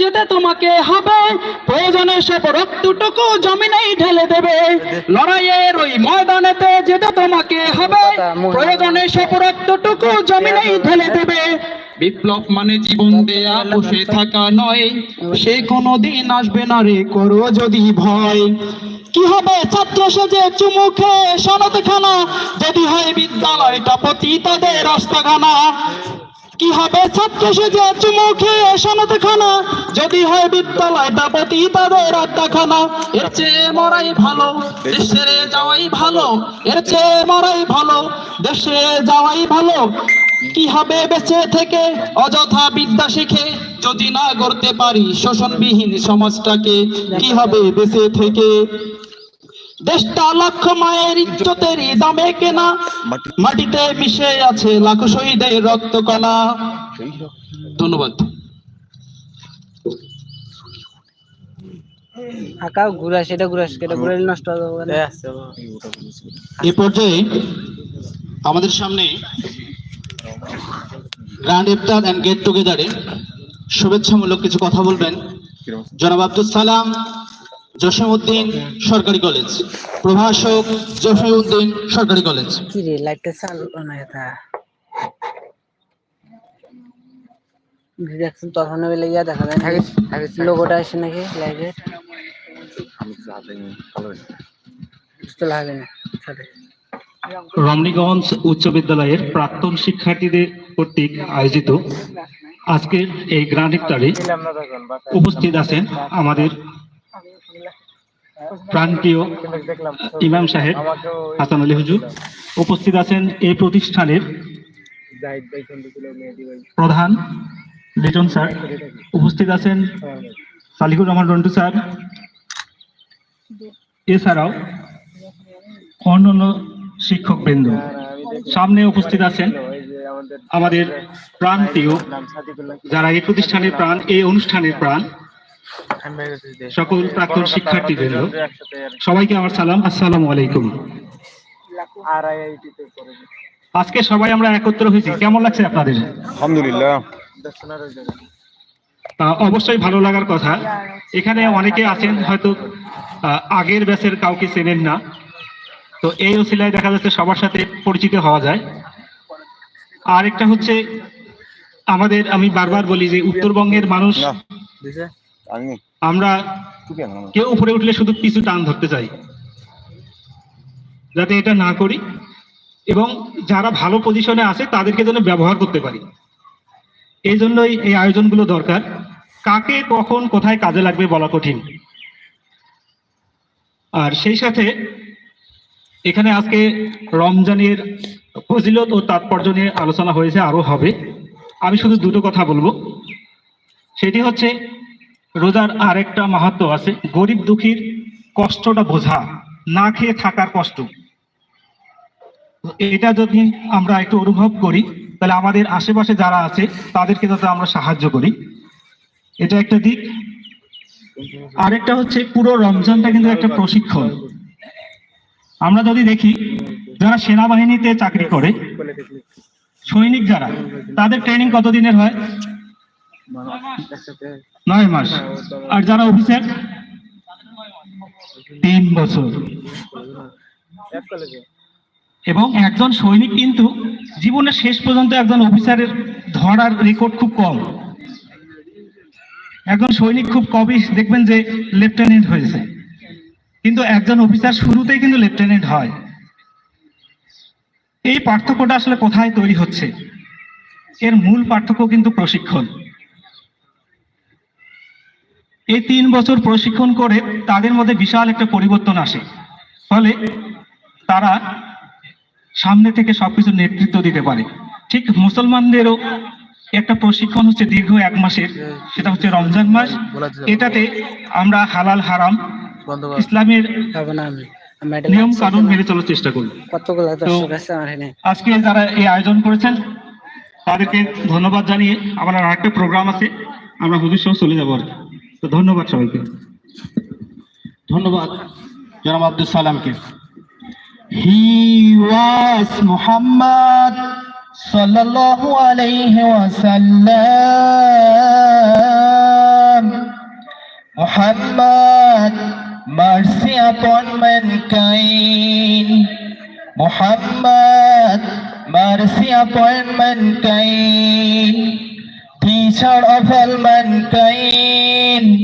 যেতে তোমাকে হবে। প্রয়োজনে সব রক্তটুকু জমিনেই ঢেলে দেবে। লড়াইয়ের ওই ময়দানেতে যেতে তোমাকে হবে। প্রয়োজনে সব রক্তটুকু জমিনেই ঢেলে দেবে। বিপ্লব মানে জীবন দেয়া, বসে থাকা নয়। সে কোনো দিন আসবে না রে, করো যদি ভয়। কি হবে ছাত্র সেজে চুমুখে সনদ খানা যদি হয় বিদ্যালয়টা প্রতি তাদের রাস্তাখানা। কি হবে ছাত্র সেজে চুমুখে সনদ খানা যদি হয় বিদ্যালয়টা প্রতি তাদের আড্ডাখানা। এর চেয়ে মরাই ভালো দেশে যাওয়াই ভালো। এর চেয়ে মরাই ভালো দেশে যাওয়াই ভালো। কি হবে বেঁচে থেকে, অযথা বিদ্যা শিখে? যদি না করতে পারি শোষণবিহীন সমাজটাকে, কি হবে বেঁচে থেকে? দেশটা লক্ষ মায়ের ইজ্জতের দামে কেনা। মাটিতে মিশে আছে লাখ শহীদের রক্ত কণা ধন্যবাদ। আঁকাও ঘুরাস এটা ঘুরাস এটা ঘুরাইলে নষ্ট হবে। এ পর্যায়ে আমাদের সামনে গ্র্যান্ড ইফতার অ্যান্ড গেট টুগেদারে শুভেচ্ছামূলক কিছু কথা বলবেন। জনাব আব্দুল সালাম জসীমউদ্দিন সরকারি কলেজ। প্রভাষক জসীমউদ্দিন সরকারি কলেজ। কি রে লাইটটা চালু না এটা দেখছেন তখন বেলে ইয়া দেখা যায় লোগোটা আসে নাকি লাইটের বুঝতে লাগে না সাথে রমণীগঞ্জ উচ্চ বিদ্যালয়ের প্রাক্তন শিক্ষার্থীদের কর্তৃক আয়োজিত আজকের এই গ্র্যান্ড ইফতারে উপস্থিত আছেন আমাদের প্রান্তীয় ইমাম সাহেব, হাসান আলী হুজুর উপস্থিত আছেন এই প্রতিষ্ঠানের প্রধান লিটন স্যার। উপস্থিত আছেন সালিকুর রহমান রন্টু স্যার। এছাড়াও অন্যান্য শিক্ষক বৃন্দ সামনে উপস্থিত আছেন আমাদের প্রান্তীয় যারা এই প্রতিষ্ঠানের প্রাণ, এই অনুষ্ঠানের প্রাণ সকল প্রাক্তন শিক্ষার্থীবৃন্দ সবাইকে আমার সালাম আসসালামু আলাইকুম। আজকে সবাই আমরা একত্র হয়েছি কেমন লাগছে আপনাদের? আলহামদুলিল্লাহ। অবশ্যই ভালো লাগার কথা। এখানে অনেকে আছেন হয়তো আগের ব্যাচের কাউকে চেনেন না। তো এই ওসিলায় দেখা যাচ্ছে সবার সাথে পরিচিত হওয়া যায়। আর একটা হচ্ছে আমাদের আমি বারবার বলি যে উত্তরবঙ্গের মানুষ আমরা কেউ উপরে উঠলে শুধু পিছু টান ধরতে চাই। যাতে এটা না করি এবং যারা ভালো পজিশনে আছে তাদেরকে যেন ব্যবহার করতে পারি। এই জন্যই এই আয়োজনগুলো দরকার। কাকে কখন কোথায় কাজে লাগবে বলা কঠিন। আর সেই সাথে এখানে আজকে রমজানের ফজিলত ও তাৎপর্য নিয়ে আলোচনা হয়েছে আরও হবে। আমি শুধু দুটো কথা বলব। সেটি হচ্ছে রোজার আরেকটা মাহাত্ম আছে, গরিব দুঃখীর কষ্টটা বোঝা, না খেয়ে থাকার কষ্ট। এটা যদি আমরা একটু অনুভব করি, তাহলে আমাদের আশেপাশে যারা আছে, তাদেরকে যাতে আমরা সাহায্য করি। এটা একটা দিক। আরেকটা হচ্ছে, পুরো রমজানটা কিন্তু একটা প্রশিক্ষণ। আমরা যদি দেখি, যারা সেনাবাহিনীতে চাকরি করে, সৈনিক যারা, তাদের ট্রেনিং কতদিনের হয়? নয় মাস। আর যারা অফিসার তিন বছর। এবং একজন সৈনিক কিন্তু জীবনের শেষ পর্যন্ত একজন অফিসারের ধরার রেকর্ড খুব কম। একজন সৈনিক খুব কমই দেখবেন যে লেফটেন্যান্ট হয়েছে। কিন্তু একজন অফিসার শুরুতেই কিন্তু লেফটেন্যান্ট হয়। এই পার্থক্যটা আসলে কোথায় তৈরি হচ্ছে? এর মূল পার্থক্য কিন্তু প্রশিক্ষণ। এই তিন বছর প্রশিক্ষণ করে তাদের মধ্যে বিশাল একটা পরিবর্তন আসে। ফলে তারা সামনে থেকে সবকিছু নেতৃত্ব দিতে পারে। ঠিক মুসলমানদেরও একটা প্রশিক্ষণ হচ্ছে দীর্ঘ এক মাসের সেটা হচ্ছে রমজান মাস। এটাতে আমরা হালাল হারাম ইসলামের নিয়ম কানুন মেনে চলার চেষ্টা করি। আজকে যারা এই আয়োজন করেছেন তাদেরকে ধন্যবাদ জানিয়ে আমার আর একটা প্রোগ্রাম আছে আমরা হুজুর সহ চলে যাব আর। তো ধন্যবাদ সবাইকে। ধন্যবাদ, জনাব আব্দুল সালামকে। হি ওয়াস মোহাম্মদ সাল্লাল্লাহু আলাইহি ওয়াসাল্লাম। Muhammad, mercy upon mankind Muhammad, mercy upon kind Of all mankind.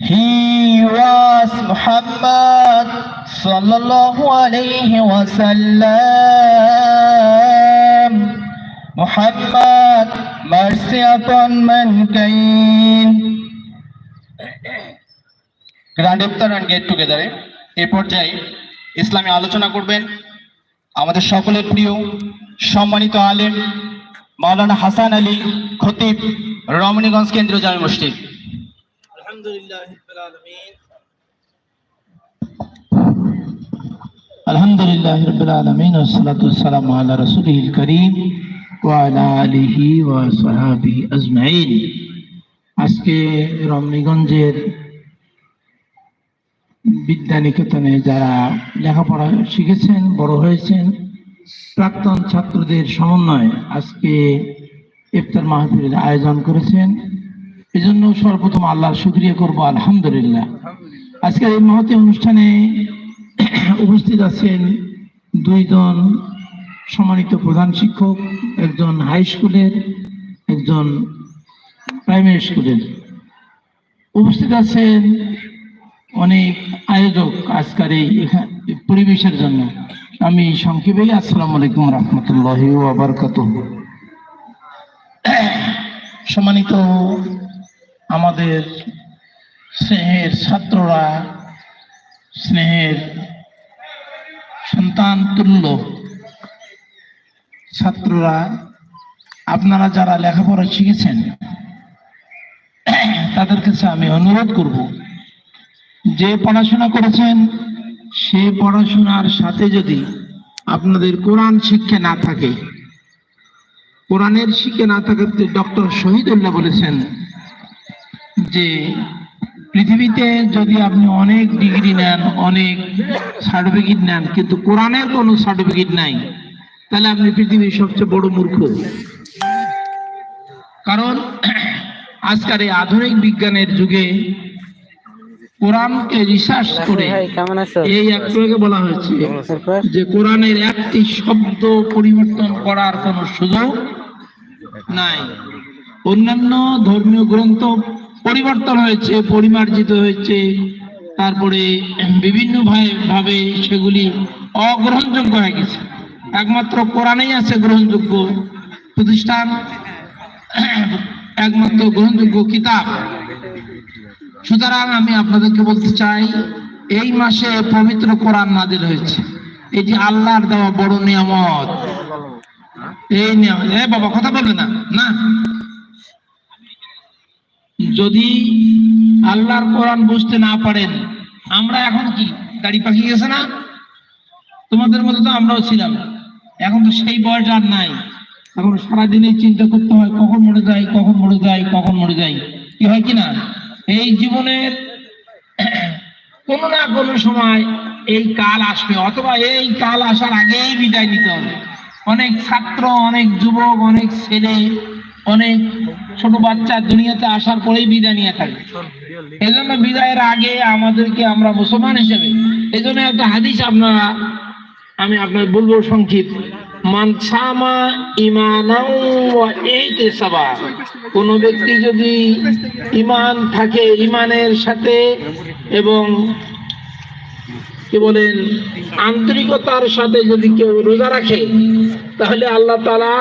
He was Muhammad sallallahu alayhi wa sallam. Muhammad, mercy upon mankind. Grand iftar and get টুগেদারে এ পর্যায়ে ইসলামী আলোচনা করবেন আমাদের সকলের প্রিয় সম্মানিত আলেম মাওলানা হাসান আলী খতিব রমণীগঞ্জ কেন্দ্রীয় জামে মসজিদ। আলহামদুলিল্লাহ রবিল আলমিন। রসুল করিম আজকে রমণীগঞ্জের বিদ্যানিকেতনে যারা লেখাপড়া শিখেছেন বড় হয়েছেন প্রাক্তন ছাত্রদের সমন্বয়ে আজকে ইফতার মাহফিলের আয়োজন করেছেন। এজন্য সর্বপ্রথম আল্লাহ শুক্রিয়া করব, আলহামদুলিল্লাহ। আজকের এই মহতি অনুষ্ঠানে উপস্থিত আছেন দুইজন সম্মানিত প্রধান শিক্ষক, একজন হাই স্কুলের, একজন প্রাইমারি স্কুলের। উপস্থিত আছেন অনেক আয়োজক আজকের এই পরিবেশের জন্য। আমি সংক্ষেপে আসসালামু আলাইকুম রহমতুল্লাহ আবরকাত সম্মানিত আমাদের স্নেহের ছাত্ররা, স্নেহের সন্তান তুল্য ছাত্ররা, আপনারা যারা লেখাপড়া শিখেছেন, তাদের কাছে আমি অনুরোধ করব, যে পড়াশোনা করেছেন সে পড়াশোনার সাথে যদি আপনাদের কোরআন শিক্ষা না থাকে, কোরআনের শিক্ষা না থাকাতে ডক্টর শহীদুল্লাহ বলেছেন যে পৃথিবীতে যদি আপনি অনেক ডিগ্রি নেন, অনেক সার্টিফিকেট নেন, কিন্তু কোরআনের কোনো সার্টিফিকেট নাই, তাহলে আপনি পৃথিবীর সবচেয়ে বড় মূর্খ। কারণ আজকাল এই আধুনিক বিজ্ঞানের যুগে কোরআনকে রিসার্চ করে ভাই কেমন আছো? এই একটু আগে বলা হয়েছে যে কোরআনের একটি শব্দ পরিবর্তন করার কোনো সুযোগ নাই। অন্যান্য ধর্মীয় গ্রন্থ পরিবর্তন হয়েছে পরিমার্জিত হয়েছে। তারপরে বিভিন্ন ভাবে সেগুলি অগ্রহণযোগ্য হয়ে গেছে। একমাত্র কোরআনেই আছে গ্রহণযোগ্য প্রতিষ্ঠান একমাত্র গ্রহণযোগ্য কিতাব। সুতরাং আমি আপনাদেরকে বলতে চাই, এই মাসে পবিত্র কোরআন নাজিল হয়েছে। এটি আল্লাহর দেওয়া বড় নিয়ামত। এই নিয়ামত। এ বাবা, কথা বলবে না? না? যদি আল্লাহর কোরআন বুঝতে না পারেন, আমরা এখন কি? গাড়ি পাখি গেছে না? তোমাদের মতো তো আমরাও ছিলাম। এখন তো সেই বয়স আর নাই। এখন সারাদিনই চিন্তা করতে হয়, কখন মরে যাই কখন মরে যাই কখন মরে যাই কি হয় কি না এই জীবনের কোনো না কোনো সময় এই কাল আসবে, অথবা এই কাল আসার আগেই বিদায় নিতে হবে। অনেক ছাত্র, অনেক যুবক, অনেক ছেলে, অনেক ছোট বাচ্চা দুনিয়াতে আসার পরেই বিদায় নিয়ে থাকে। এই জন্য বিদায়ের আগে আমাদেরকে আমরা মুসলমান হিসেবে এই জন্য একটা হাদিস আপনারা, আমি আপনার বলব সংক্ষিপ্ত মানসামা ইমানাও ইহতিসাবা। কোন ব্যক্তি যদি ইমান থাকে ইমানের সাথে এবং কি বলেন, আন্তরিকতার সাথে যদি কেউ রোজা রাখে, তাহলে আল্লাহ তাআলা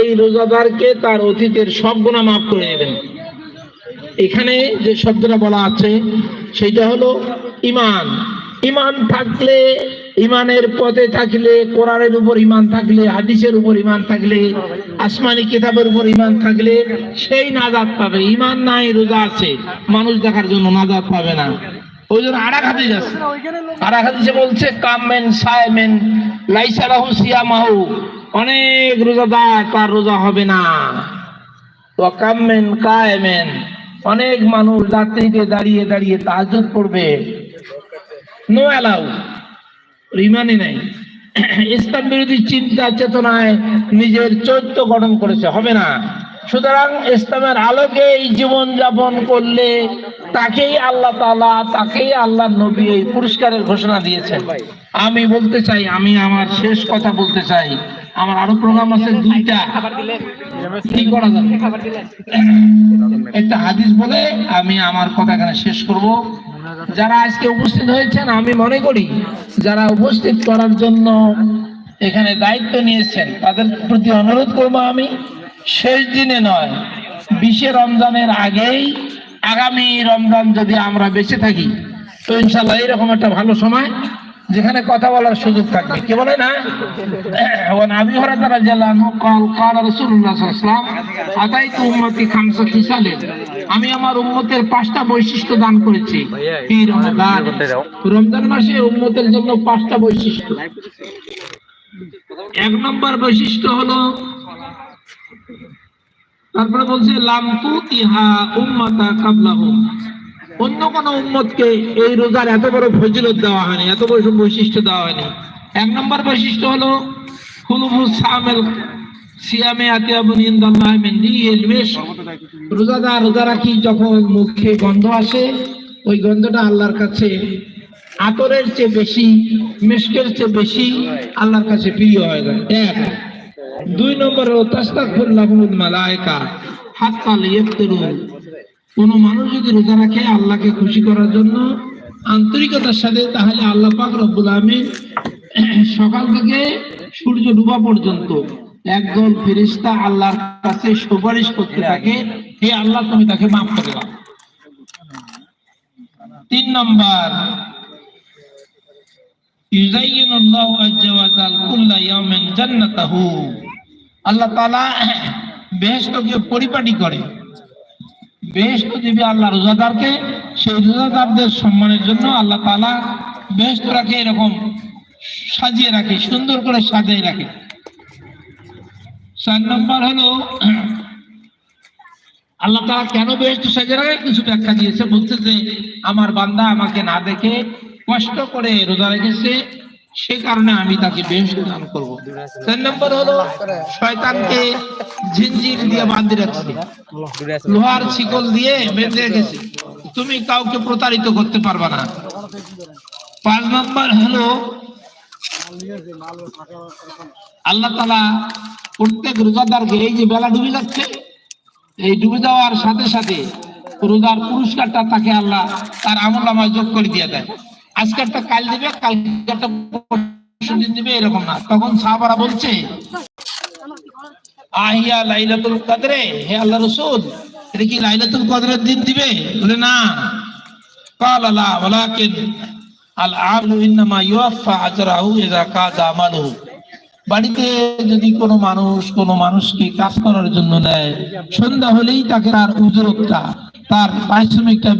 এই রোজাদারকে তার অতীতের সব গুণা মাফ করে দেবেন। এখানে যে শব্দটা বলা আছে সেটা হলো ইমান। ইমান থাকলে, ইমানের পথে থাকলে, কোরআনের উপর ইমান থাকলে, হাদিসের উপর ইমান থাকলে, আসমানি কিতাবের উপর ইমান থাকলে, সেই নাজাদ পাবে। ইমান নাই, রোজা আছে। মানুষ দেখার জন্য নাজাদ পাবে না। ওই জন্য আরাক হাদিস আছে। আরাক হাদিসে বলছে কামেন সায়মেন লাইসালাহু সিয়ামাহু। অনেক রোজাদার, তার রোজা হবে না। ওয়াকামেন কায়েমেন। অনেক মানুষ রাত্রিতে দাঁড়িয়ে দাঁড়িয়ে তাহাজ্জুদ পড়বে। নো অ্যালাউ রিমানি নাই। ইসলাম বিরোধী চিন্তা, চেতনায় নিজের চৈত্য গঠন করেছে, হবে না। সুতরাং ইসলামের আলোকে এই জীবন যাপন করলে তাকেই আল্লাহ তালা তাকেই আল্লাহ নবী এই পুরস্কারের ঘোষণা দিয়েছেন। আমি বলতে চাই, আমি আমার শেষ কথা বলতে চাই। আমার আরও প্রোগ্রাম আছে দুইটা। কি করা যাবে? একটা হাদিস বলে আমি আমার কথা এখানে শেষ করব। যারা আজকে উপস্থিত হয়েছেন আমি মনে করি যারা উপস্থিত করার জন্য এখানে দায়িত্ব নিয়েছেন তাদের প্রতি অনুরোধ করব আমি শেষ দিনে নয় বিশে রমজানের আগেই আগামী রমজান যদি আমরা বেঁচে থাকি তো ইনশাল্লাহ এরকম একটা ভালো সময় যেখানে কথা বলার সুযোগ থাকবে কে বলে না ওয়ান আবি হুরায়রা রাদিয়াল্লাহু আনহু قال قال রাসূলুল্লাহ সাল্লাল্লাহু আলাইহি ওয়াসাল্লাম আতাইতু উম্মতি খামসা খিসালে আমি আমার উম্মতের পাঁচটা বৈশিষ্ট্য দান করেছি এই রমজান রমজান মাসে উম্মতের জন্য পাঁচটা বৈশিষ্ট্য এক নম্বর বৈশিষ্ট্য হলো তারপরে বলছে লামতু ইহা উম্মাতা কাবলাহুম অন্য কোন উম্মতকে এই রোজার এত বড় ফজিলত দেওয়া হয়নি, এত বড় বৈশিষ্ট্য দেওয়া হয়নি। এক নম্বর বৈশিষ্ট্য হলো খুলুফু সামেল, সিয়ামে যখন মুখে গন্ধ আসে, ওই গন্ধটা আল্লাহর কাছে আতরের চেয়ে বেশি মিষ্কের চেয়ে বেশি আল্লাহর কাছে প্রিয় হয়ে যায়। এক দুই নম্বর হলো তাস্তাগফিরুল্লাহুল মালায়েকা, হাত্তা লিয়াফতিরু কোন মানুষ যদি রোজা রাখে আল্লাহকে খুশি করার জন্য আন্তরিকতার সাথে, তাহলে আল্লাহ পাক রব্বুল আমিন সকাল থেকে সূর্য ডুবা পর্যন্ত একদল ফেরেশতা আল্লাহর কাছে সুপারিশ করতে থাকে, হে আল্লাহ, তুমি তাকে মাফ করে দাও। তিন নম্বর আল্লাহ তাআলা বেহেশতকে পরিপাটি করে। বেহেশত দিবে আল্লাহ রোজাদারকে, সেই রোজাদারদের সম্মানের জন্য আল্লাহ তাআলা বেহেশত রাখে এরকম সাজিয়ে রাখে, সুন্দর করে সাজিয়ে রাখে। চার নম্বর হলো, আল্লাহ তাআলা কেন বেহেশত সাজিয়ে রাখে? কিছু ব্যাখ্যা দিয়েছে, বলছে যে, আমার বান্দা আমাকে না দেখে কষ্ট করে রোজা রেখেছে সে কারণে আমি তাকে বেহেশত দান করব। চার নম্বর হলো, শয়তানকে ঝিনঝির দিয়ে বাঁধে রাখছে। লোহার শিকল দিয়ে বেঁধে রেখেছে। তুমি কাউকে প্রতারিত করতে পারবে না। পাঁচ নম্বর হলো, আল্লাহ তালা প্রত্যেক রোজাদারকে এই যে বেলা ডুবে যাচ্ছে, এই ডুবে যাওয়ার সাথে সাথে রোজার পুরস্কারটা তাকে আল্লাহ তার আমল আমায় যোগ করে দিয়ে দেয়। আজকেরটা কাল দিবে কালকেরটা পরশু দিন দিবে এরকম না তখন সাহাবারা বলছে আহিয়া লাইলাতুল কদরে হে আল্লাহ রসুল এটা কি লাইলাতুল কদরের দিন দিবে বলে না قال لا ولكن العامل انما يوفى اجره اذا قاد عمله বাড়িতে যদি কোনো মানুষ কোনো মানুষকে কাজ করার জন্য নেয় সন্ধ্যা হলেই তাকে তার উজরতটা তার পারিশ্রমিকটা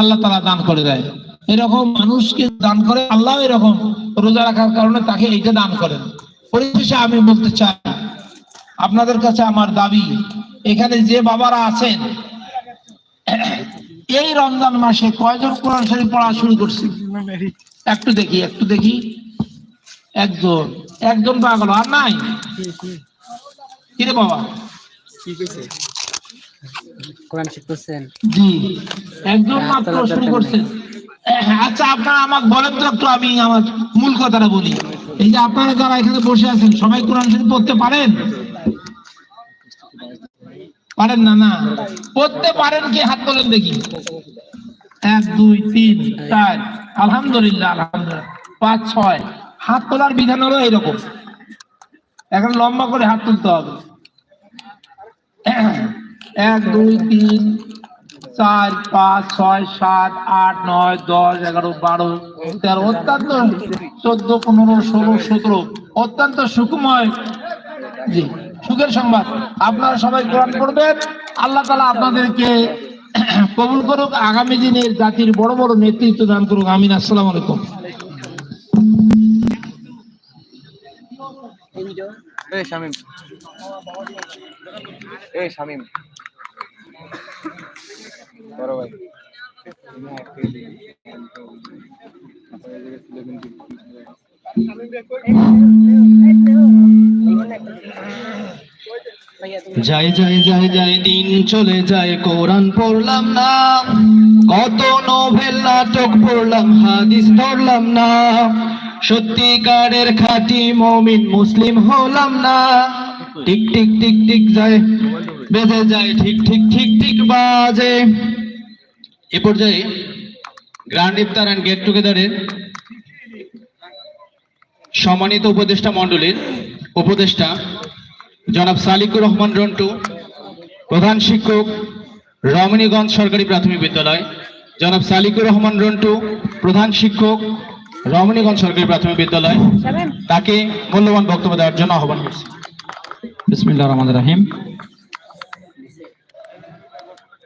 আল্লাহ তালা দান করে দেয় এরকম মানুষকে দান করে আল্লাহ এরকম রোজা রাখার কারণে তাকে এইটা দান করেন। পরিশেষে আমি বলতে চাই আপনাদের কাছে আমার দাবি এখানে যে বাবারা আছেন এই রমজান মাসে কয়জন কোরআন শরীফ পড়া শুরু করছে? একটু দেখি একটু দেখি। একজন একজন পাগল আর নাই? কিরে বাবা? কোরআন শিখ করছেন জি একজন মাত্র শুরু করছেন। আচ্ছা আপনারা আমাকে বলেন তো একটু, আমি আমার মূল কথাটা বলি। এই যে আপনারা যারা এখানে বসে আছেন, সবাই কোরআন শরীফ পড়তে পারেন? পারেন না না? পড়তে পারেন কি? হাত তোলেন দেখি। এক, দুই, তিন, চার। আলহামদুলিল্লাহ আলহামদুলিল্লাহ। পাঁচ, ছয়। হাত তোলার বিধান হলো এরকম এখন লম্বা করে হাত তুলতে হবে। এক, দুই, তিন চার, পাঁচ, ছয়, সাত, আট, নয়, দশ, এগারো, বারো, তেরো, অত্যন্ত চোদ্দ, পনেরো, ষোলো, সতেরো, অত্যন্ত সুকুময় জি, সুখের সংবাদ। আপনারা সবাই কোরআন পড়বেন। আল্লাহ তালা আপনাদেরকে কবুল করুক, আগামী দিনের জাতির বড় বড় নেতৃত্ব দান করুক। আমিন, আসসালাম আলাইকুম। এই শামিম। এই শামিম। যাই যাই যাই যাই, দিন চলে যায়, কোরআন পড়লাম না। কত নোভেল নাটক পড়লাম, হাদিস ধরলাম না। সত্যিকারের খাঁটি মমিন মুসলিম হলাম না। টিক টিক টিক টিক যায় বেজে যায়, ঠিক ঠিক ঠিক ঠিক বাজে। এ পর্যায়ে গ্র্যান্ড ইফতার অ্যান্ড গেট টুগেদারের সম্মানিত উপদেষ্টা মণ্ডলীর উপদেষ্টা জনাব সালিকুর রহমান রন্টু প্রধান শিক্ষক রমণীগঞ্জ সরকারি প্রাথমিক বিদ্যালয় জনাব সালিকুর রহমান রন্টু প্রধান শিক্ষক রমণীগঞ্জ সরকারি প্রাথমিক বিদ্যালয় তাকে মূল্যবান বক্তব্য দেওয়ার জন্য আহ্বান করছি। বিসমিল্লাহ রহমান রাহিম।